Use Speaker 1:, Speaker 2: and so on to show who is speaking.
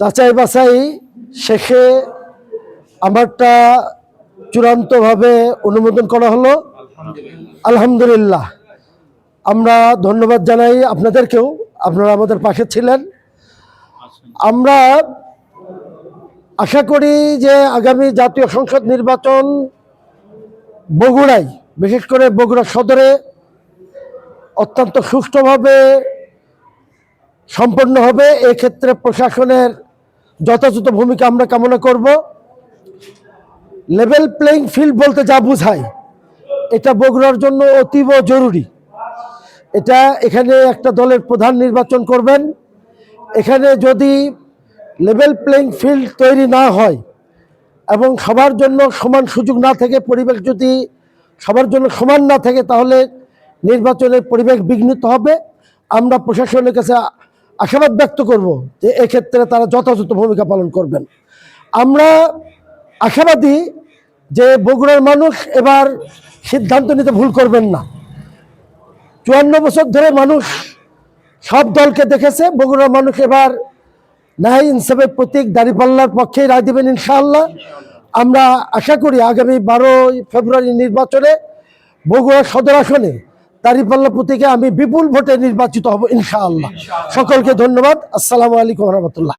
Speaker 1: যাচাই বাছাই শেষে আমারটা চূড়ান্তভাবে অনুমোদন করা হলো। আলহামদুলিল্লাহ। আমরা ধন্যবাদ জানাই আপনাদেরকেও। আপনারা আমাদের পাশে ছিলেন। আমরা আশা করি যে আগামী জাতীয় সংসদ নির্বাচন বগুড়ায়, বিশেষ করে বগুড়া সদরে, অত্যন্ত সুষ্ঠুভাবে সম্পন্ন হবে, এক্ষেত্রে প্রশাসনের যথাযথ ভূমিকা আমরা কামনা করব। লেভেল প্লেইং ফিল্ড বলতে যা বোঝায়, এটা বগুড়ার জন্য অতীব জরুরি। এটা এখানে একটা দলের প্রধান নির্বাচন করবেন। এখানে যদি লেভেল প্লেইং ফিল্ড তৈরি না হয় এবং সবার জন্য সমান সুযোগ না থেকে, পরিবেশ যদি সবার জন্য সমান না থাকে, তাহলে নির্বাচনের পরিবেশ বিঘ্নিত হবে। আমরা প্রশাসনের কাছে আশাবাদ ব্যক্ত করব যে এক্ষেত্রে তারা যথাযথ ভূমিকা পালন করবেন। আমরা আশাবাদী যে বগুড়ার মানুষ এবার সিদ্ধান্ত নিতে ভুল করবেন না। চুয়ান্ন বছর ধরে মানুষ সব দলকে দেখেছে, বগুড়ার মানুষ এবার নাই ইনসাফের প্রতীক দাঁড়িপাল্লার পক্ষে রায় দেবেন ইনশাআল্লাহ। আমরা আশা করি আগামী বারোই ফেব্রুয়ারি নির্বাচনে বগুড়া সদর আসনে দাঁড়িপাল্লা প্রতীকে আমি বিপুল ভোটে নির্বাচিত হব ইনশাআল্লাহ। সকলকে ধন্যবাদ। আসসালামু আলাইকুম রহমতুল্লাহ।